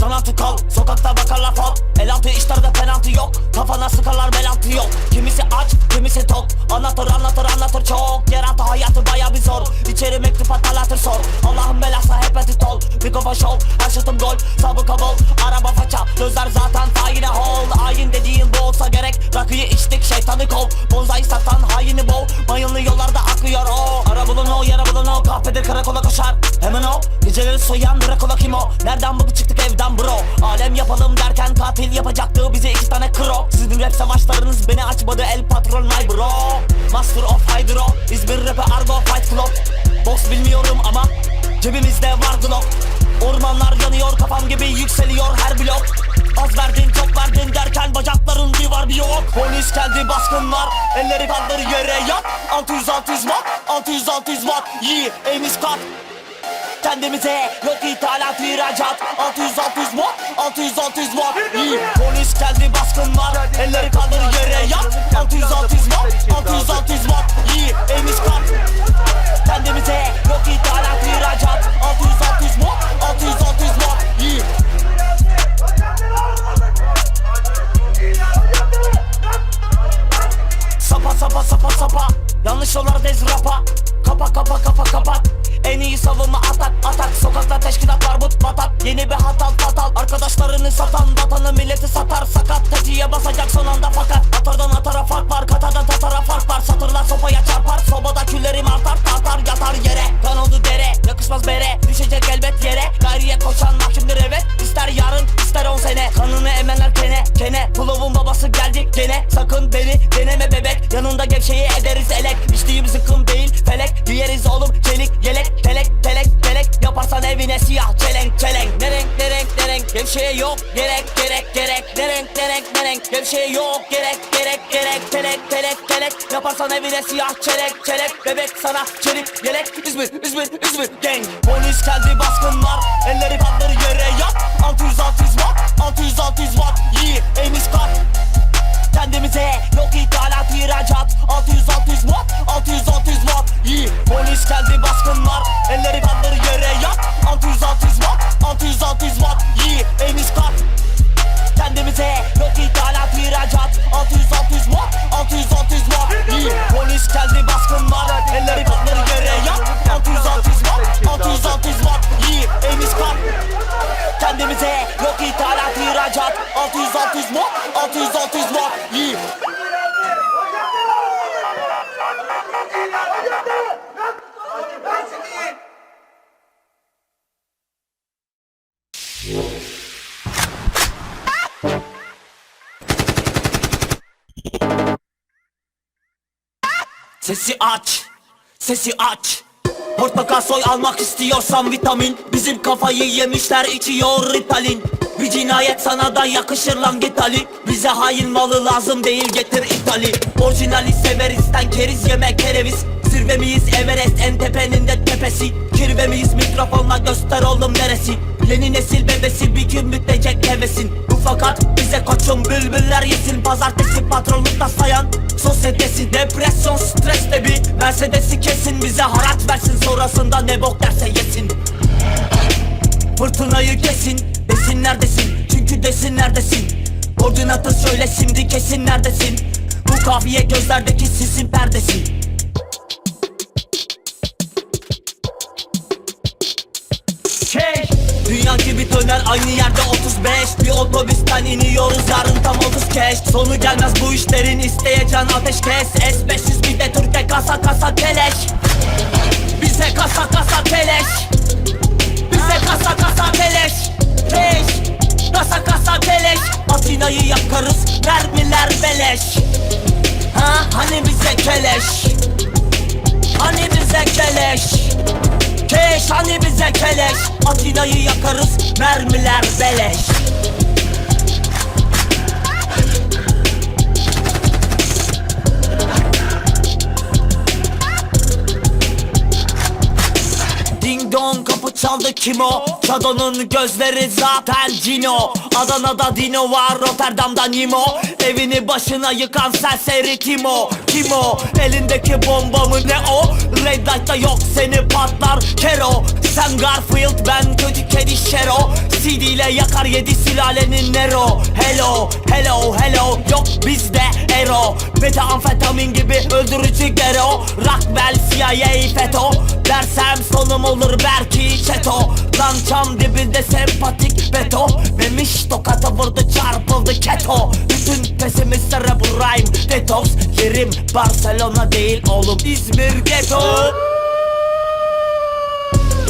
Zanatı kal Sokakta bakarlar fal. El altı işlerde penaltı yok. Kafana sıkarlar bel altı yok. Kimisi aç kimisi tok. Anlatır anlatır anlatır çok. Yer altı hayatı baya bir zor. İçeri mektup atalatır sor. Allah'ın belası hepatit ol Mikrofon şov her gol. Sabıka bol araba faça. Gözler zaten tayine hol Ayin dediğin bu olsa gerek. Rakıyı içtik şeytanı kov. Bonzai satan haini bol. Mayınlı yollarda karakola koşar Hemen o. Geceleri soyan Drakola kim o? Nereden bugün çıktık evden bro? Alem yapalım derken katil yapacaktı bize iki tane kro. Sizin rap savaşlarınız beni açmadı el patron my bro. Master of Hydro İzmir rap'i argo fight club. Box bilmiyorum ama Cebimizde var glock Ormanlar yanıyor kafam gibi yükseliyor her blok. Az verdin çok verdin derken bacakların bir var bir yok. Polis geldi baskın var elleri kaldır yere yat. 600 600 watt 600 600 watt. İyi emiz kat Kendimize yok ithalat ihracat. 600 600 watt 600 600 watt. İyi Polis geldi baskın var elleri kaldır yere yat. 600 600 watt 600 600 watt iyi emiz kat. Kendimize yok ithalat ihracat. 600 600 watt 600 600 watt iyi. Sapa sapa sapa sapa. Yanlış yollar dez rapa. Kapa kapa kapa kapat. En iyi savunma atak atak. Sokakta teşkilat var but Yeni bir hatal fatal Arkadaşlarını satan vatanı milleti satar. Sakat tetiğe basacak son anda fakat. Atardan atara fark gerek gerek gerek Telek telek telek Yaparsan evine siyah çelek çelek. Bebek sana çelik yelek. İzmir İzmir İzmir gang. Polis geldi baskın var Elleri kaldır yere yat. 600 600 watt 600 600 watt. İyi emiz kat. Kendimize yok ithalat ihracat. 600 600 watt 600 600 watt. İyi Polis geldi baskın var Elleri kaldır yere yat. 600 600 watt 600 600 watt. İyi emiz kat Kendimize. Yok ithalat ihracat. 600 600 watt 600 600 watt Polis geldi baskın var Elleri Sesi aç, sesi aç. Portakal soy almak istiyorsan vitamin. Bizim kafayı yemişler içiyor ritalin. Bir cinayet sana da yakışır lan git Ali Bize hain malı lazım değil getir İtali. Orijinali severiz keriz yemek kereviz. Zirve miyiz Everest en tepenin de tepesi. Kirve miyiz mikrofonla göster oğlum neresi Yeni nesil bebesi bir gün bitecek hevesin. Bu fakat bize koçum bülbüller yesin. Pazartesi patronlukta sayan sosyetesi Depresyon stresle bir Mercedes'i kesin. Bize haraç versin Sonrasında ne bok derse yesin. Fırtınayı kesin Desin neredesin? Çünkü desin neredesin? Koordinatı söyle şimdi kesin neredesin? Bu kafiye gözlerdeki sisin perdesin Dünya gibi döner aynı yerde 35 Bir otobüsten iniyoruz yarın tam 30 keş. Sonu gelmez bu işlerin isteyeceğin ateş kes. S500 bir de Türk'te kasa kasa keleş. Bize kasa kasa keleş. Bize kasa kasa keleş. Keş Kasa kasa keleş. Atina'yı yakarız mermiler beleş. Ha hani bize keleş Hani bize keleş. Atina'yı yakarız mermiler beleş Dong kapı çaldı kim o? Şado'nun gözleri zaten Cino Adana'da Dino var Rotterdam'da Nimo Evini başına yıkan serseri Timo Kim o? Elindeki bomba mı ne o? Red Light'ta yok seni patlar Kero Sen Garfield ben kötü kedi Şero. CD ile yakar yedi sülalenin Nero. Hello hello hello yok bizde ero. Beta amfetamin gibi öldürücü gero. Rockwell CIA FETÖ Dersem sonum olur belki çeto. Lan çam dibinde sempatik beto. Memiş tokata vurdu çarpıldı keto. Bütün pesimistlere bu rhyme detox Yerim. Barcelona değil oğlum İzmir ghetto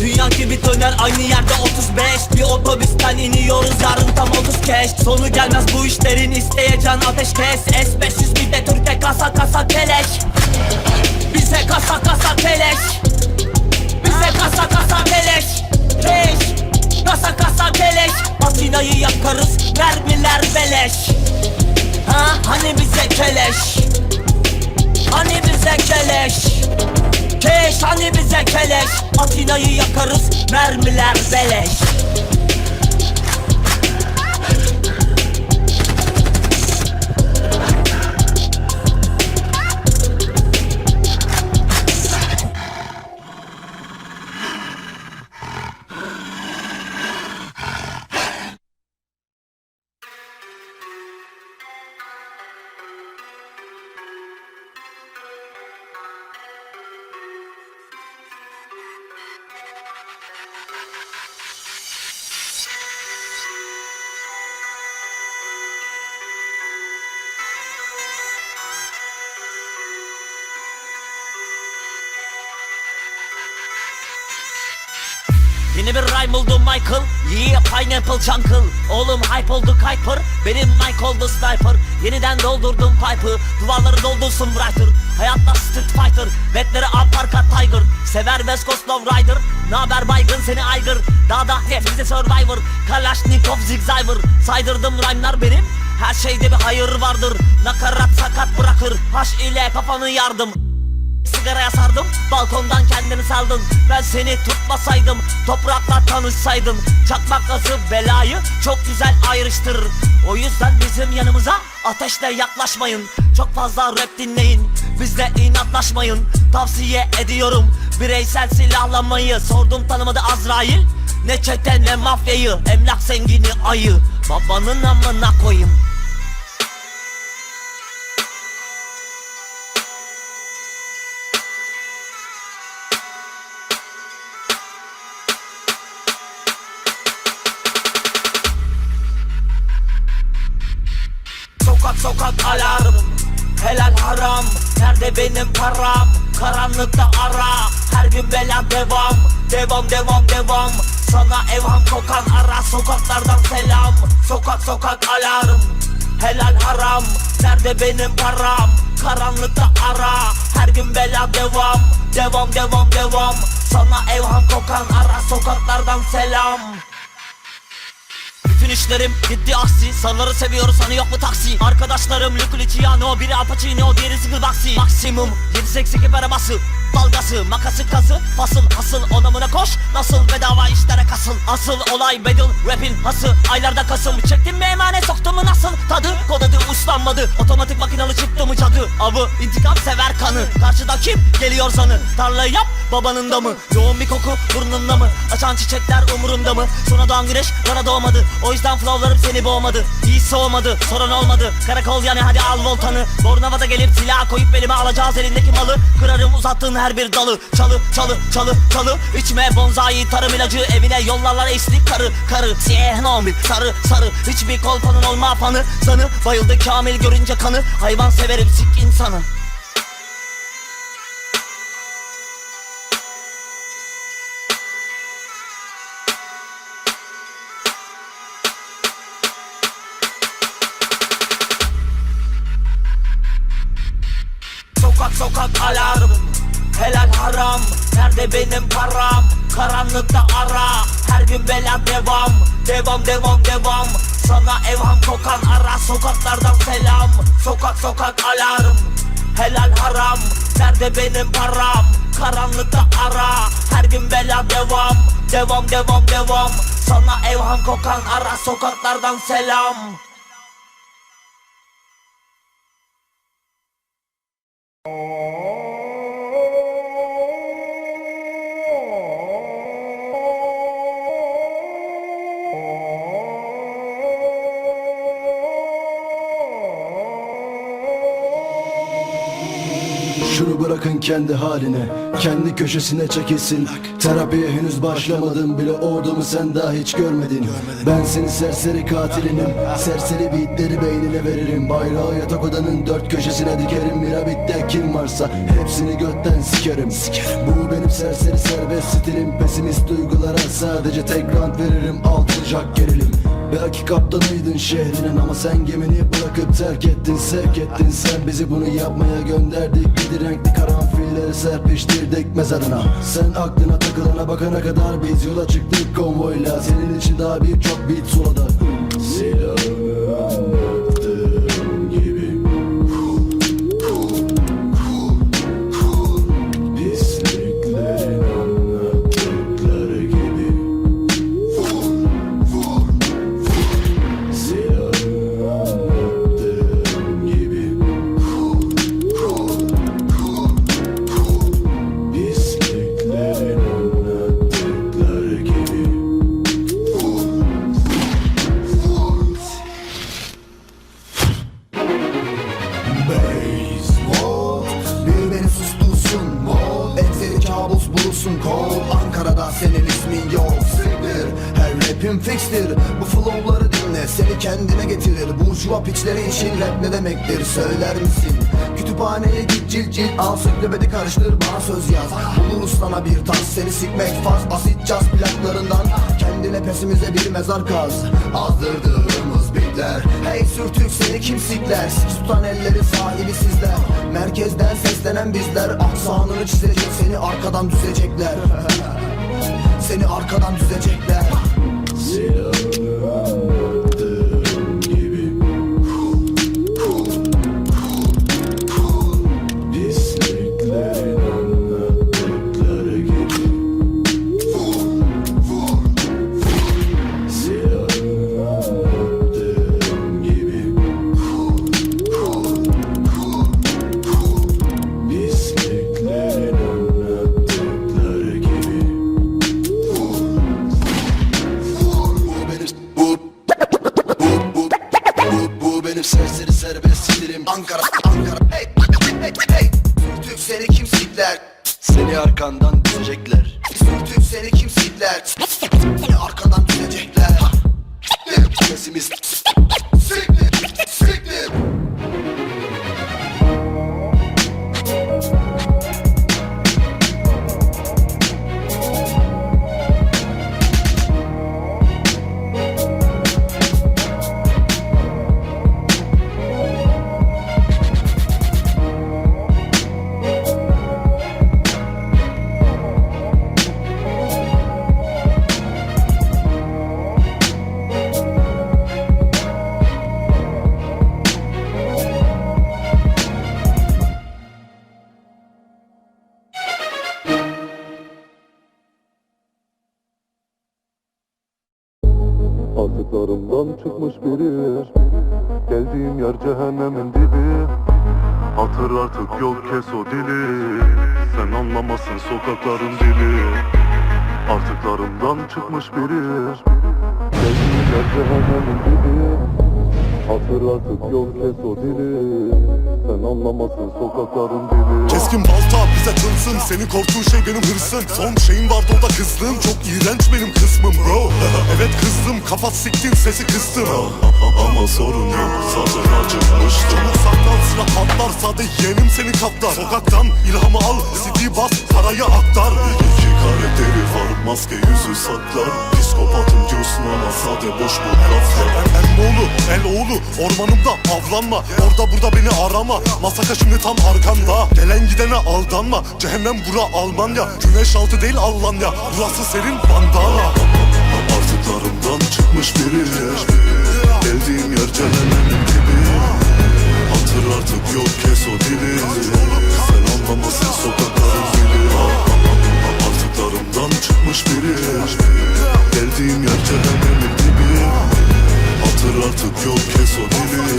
Dünya gibi döner aynı yerde 35 Bir otobüsten iniyoruz yarın tam 30 keş. Sonu gelmez bu işlerin isteyeceğin ateş kes. S500 bir de Türk'te kasa kasa keleş. Bize kasa kasa keleş. Bize kasa kasa keleş. Keş. Kasa kasa keleş. Atina'yı yakarız mermiler beleş. Ha hani bize keleş? Hani bize keleş Keş hani bize keleş? Atina'yı yakarız mermiler beleş Yeni bir rhyme buldum Michael. Yeah pineapple jungle. Oğlum hype oldu Kuiper. Benim Mike oldu sniper. Yeniden doldurdum pipe'ı Duvarları doldursun writer. Hayatta street fighter. Betleri aparkat tiger. Sever West Coast Love Rider. Naber baygın seni aygır Dağda hepsi survivor. Kalashnikov zigzagger. Saydırdım rhyme'lar benim. Her şeyde bir hayır vardır. Nakarat sakat bırakır. Haş ile kafanı yardım Sigaraya sardım balkondan kendini saldın Ben seni tutmasaydım toprakla tanışsaydın Çakmak gazı belayı çok güzel ayrıştırır O yüzden bizim yanımıza ateşle yaklaşmayın. Çok fazla rap dinleyin bizle inatlaşmayın. Tavsiye ediyorum bireysel silahlanmayı. Sordum tanımadı Azrail ne çete ne mafyayı. Emlak zengini ayı babanın amına koyayım haram Nerede benim param? Karanlıkta ara. Her gün bela devam. Devam devam devam. Sana evham kokan ara. Sokaklardan selam. Sokak sokak alarm. Helal haram. Nerede benim param? Karanlıkta ara. Her gün bela devam. Devam devam devam. Sana evham kokan ara. Sokaklardan selam bütün işlerim gitti aksi. Sarıları seviyoruz hani yok mu taksi? Arkadaşlarım Luke Luciano Biri Al Pacino diğeri Single Boxy Maksimum 782 arabası Dalgası makası kası Fasıl asıl onamına koş. Nasıl bedava işlere kasıl. Asıl olay battle rapin hası. Aylarda kasım Çektim mi emanet soktum mu nasıl? Tadı kodadı uslanmadı. Otomatik makinalı çıktı mı cadı? Avı intikam sever kanı. Karşıda kim geliyor sanı Tarlayı yap babanın da mı? Yoğun bir koku burnunda mı? Açan çiçekler umurunda mı? Sonra doğan güneş bana doğmadı. O yüzden flowlarım seni boğmadı. İyi soğumadı sorun olmadı. Karakol yani hadi al voltanı. Bornavada gelip silah koyup belime alacağız elindeki malı. Kırarım uzattığın her bir dalı. Çalı çalı çalı çalı. İçme bonzai tarım ilacı. Evine yollarlar eşlik karı karı. Siyah nomil sarı sarı. Hiçbir kolpanın olma fanı Sanı. Bayıldı kamil görünce kanı. Hayvan severim sik insanı Nerede benim param Karanlıkta ara. Her gün bela devam Devam devam devam. Sana evham kokan ara Sokaklardan selam. Sokak sokak alarm Helal haram. Nerede benim param? Karanlıkta ara. Her gün bela devam Devam devam devam. Sana evham kokan ara Sokaklardan selam Kendi haline Kendi köşesine çekilsin. Terapiye henüz başlamadım bile Ordumu sen daha hiç görmedin. Ben senin serseri katilinim Serseri beatleri beynine veririm. Bayrağı yatak odanın dört köşesine dikerim. Mirabitte kim varsa hepsini götten sikerim. Bu benim serseri serbest stilim. Pesimist duygulara sadece tek rant veririm. Jack gerilim Belki kaptanıydın şehrinin ama sen gemini bırakıp terk ettin Sevk ettin. Sen bizi bunu yapmaya gönderdik. Bir renkli karanfilleri serpiştirdik mezarına. Sen aklına takılana bakana kadar biz yola çıktık. Konvoyla Senin için daha birçok beat soladı bulursun Kol Ankara'da senin ismin yok. Siktir Her rapim fixtir. Bu flowları dinle Seni kendine getirir. Burjuva piçleri için rap ne demektir? Söyler misin? Kütüphaneye git cilt cilt al Sıklebedi karıştır bana söz yaz. Buluruz sana bir tas Seni sikmek faz. Asit caz plaklarından Kendine pesimize bir mezar kaz. Azdırdığımız bitler Hey sürtük seni kim sikler? Tutan elleri sahibi sizler. Merkezden seslenen bizler. Aksanını çizecek seni arkadan düzecekler. Seni arkadan düzecekler biri Geldiğim yer cehennemin dibi. Hatır artık yok kes o dili. Sen anlamasın sokakların dili. Artıklarımdan çıkmış biri Geldiğim yer cehennemin dibi. Hatır artık yok kes o dili Sen anlamasın sokakların dili. Keskin balta bize tılsın Senin korktuğun şey benim hırsın Son şeyin vardı o da kızlığım. Çok iğrenç benim kısmım bro. Evet kızdım. Kafa siktin sesi kıstım Ama sorun yok. Zaten acıkmıştım saklan silah patlar. Sade yeğenim senin kaptan Sokaktan ilhamı al CD bas parayı aktar. İki karakteri var maske yüzü saklar. Psikopatım diyorsun ama sade boş bu laflar El oğlu el oğlu ormanımda avlanma. Orada burada beni arama. Masaka şimdi tam arkanda. Gelen gidene aldanma. Cehennem bura Almanya. Güneş altı değil Almanya. Burası serin bandana. Artıklarımdan çıkmış biri. Geldiğim yer cehennemin dibi. Hatır artık yok kes o dili. Sen anlamasın sokakların dili Çıkmış biri. Geldiğim yer cehennemin dibi. Hatır artık yok kes o dili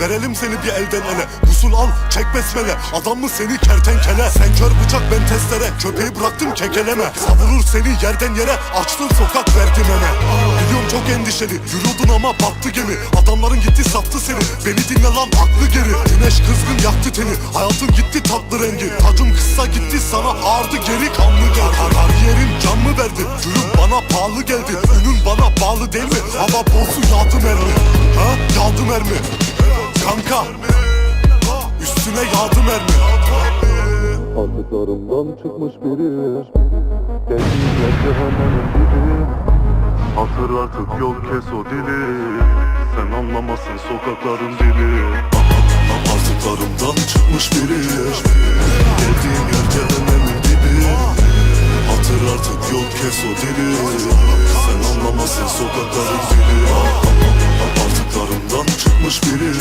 Verelim seni bir elden ele. Usul al çek besmele. Adam mı seni kertenkele? Sen kör bıçak ben testere. Köpeği bıraktım kekeleme. Savurur seni yerden yere. Açtın sokak verdim eme Biliyorum çok endişeli. Yürüyordun ama battı gemi. Adamların gitti sattı seni. Beni dinle lan aklı geri. Güneş kızgın yaktı teni. Hayatın gitti tatlı rengi. Tacım kısa gitti sana ağırdı geri kanlı geldi. Kariyerim can mı verdi? Yürüp bana pahalı geldi. Önün bana bağlı değil mi? Hava bozu yağdı mermi çıkmış biri. Yer cehennemin dibi. Hatır artık yok kes o dili. Sen anlamazsın sokakların dili. Artıklarımdan çıkmış biri. Geldiğim yer cehennemin dibi. Hatır artık yok kes o dili. Sen anlamazsın sokakların dili. Artıklarımdan çıkmış biri.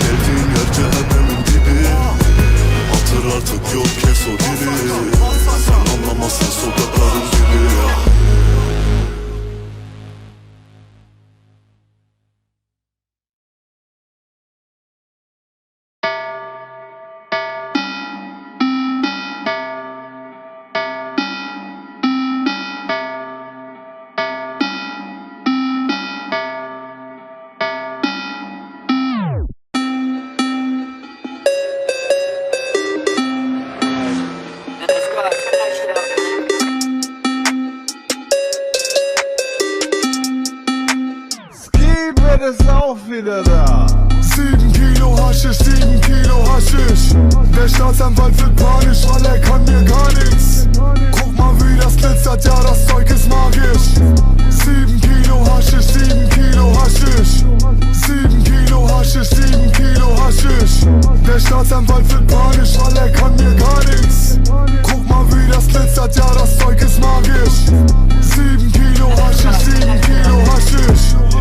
Geldiğim yer cehennemin dibi ist auch wieder da. 7 Kilo Haschisch, 7 Kilo Haschisch Der Staatsanwalt wird panisch, weil er kann mir gar nichts. Guck mal wie das glitzert, ja das Zeug ist magisch. 7 Kilo Haschisch, 7 Kilo Haschisch 7 Kilo Haschisch, 7 Kilo Haschisch Der Staatsanwalt wird panisch, weil er kann mir gar nichts. Guck mal wie das glitzert, ja das Zeug ist magisch. 7 Kilo Haschisch, 7 Kilo Haschisch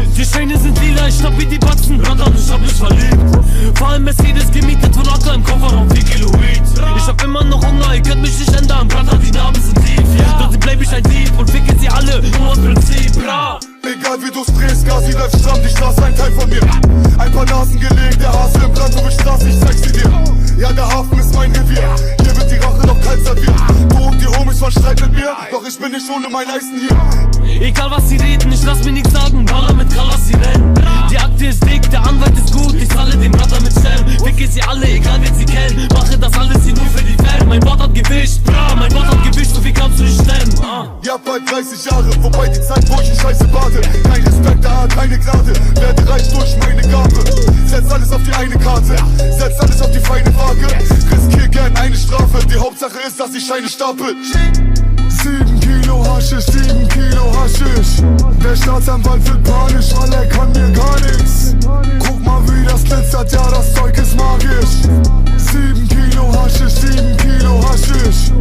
ich bin nicht ohne mein Eisen hier. Egal was sie reden, ich lass mir nichts sagen, Baller mit Kalas, sie rennen Die Akte ist dick, der Anwalt ist gut, ich zahle den Brother mit Stern Ficke sie alle, egal wer sie kennen, mache das alles hier nur für die Fan Mein Wort hat Gewicht, bra, mein Wort hat Gewicht, so viel kannst du nicht stemmen ah. Ja, bald 30 Jahre, wobei die Zeit, wo ich in Scheiße bade Kein Respekt, da, keine Gnade, werde reich durch meine Gabe. Setz alles auf die eine Karte, setz alles auf die feine Waage. Riskier gern eine Strafe, die Hauptsache ist, dass ich Scheine stapel 7 Kilo Haschisch, 7 Kilo Haschisch. Der Staatsanwalt wird panisch, weil er kann mir gar nichts. Guck mal, wie das glitzert, ja, das Zeug ist magisch. 7 Kilo Haschisch, 7 Kilo Haschisch.